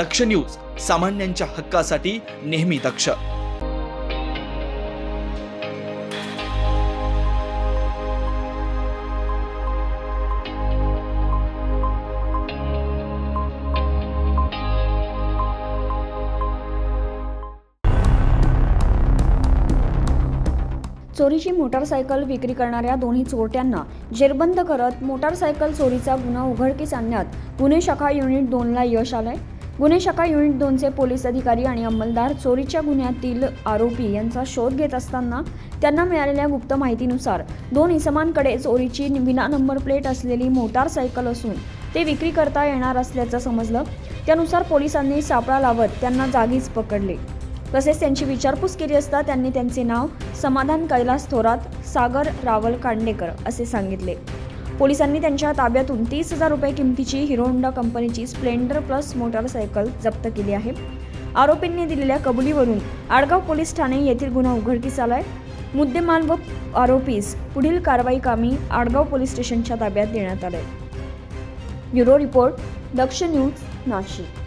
दक्ष news सामान्यांच्या हक्कासाठी नेहमी दक्ष. चोरीची मोटारसायकल विक्री करणाऱ्या दोन्ही चोरट्यांना जेरबंद करत मोटारसायकल चोरीचा गुन्हा उघडकीस आणण्यात गुन्हे शाखा युनिट दोनला यश आलंय. गुन्हे शाखा युनिट दोनचे पोलीस अधिकारी आणि अंमलदार चोरीच्या गुन्ह्यातील आरोपी यांचा शोध घेत असताना त्यांना मिळालेल्या गुप्त माहितीनुसार दोन इसमांकडे चोरीची विना नंबर प्लेट असलेली मोटारसायकल असून ते विक्री करता येणार असल्याचं समजलं. त्यानुसार पोलिसांनी सापळा लावत त्यांना जागीच पकडले. तसेच त्यांची विचारपूस केली असता त्यांनी त्यांचे नाव समाधान कैलास थोरात सागर रावल कांडेकर असे सांगितले. पोलिसांनी त्यांच्या ताब्यातून तीस हजार रुपये किमतीची हिरो होंडा कंपनीची स्प्लेंडर प्लस मोटारसायकल जप्त केली आहे. आरोपींनी दिलेल्या कबुलीवरून आडगाव पोलीस ठाणे येथील गुन्हा उघडकीस आलाय. मुद्देमाल व आरोपीस पुढील कारवाई कामी आडगाव पोलीस स्टेशनच्या ताब्यात देण्यात आलंय. Bureau report Daksh news Nashik.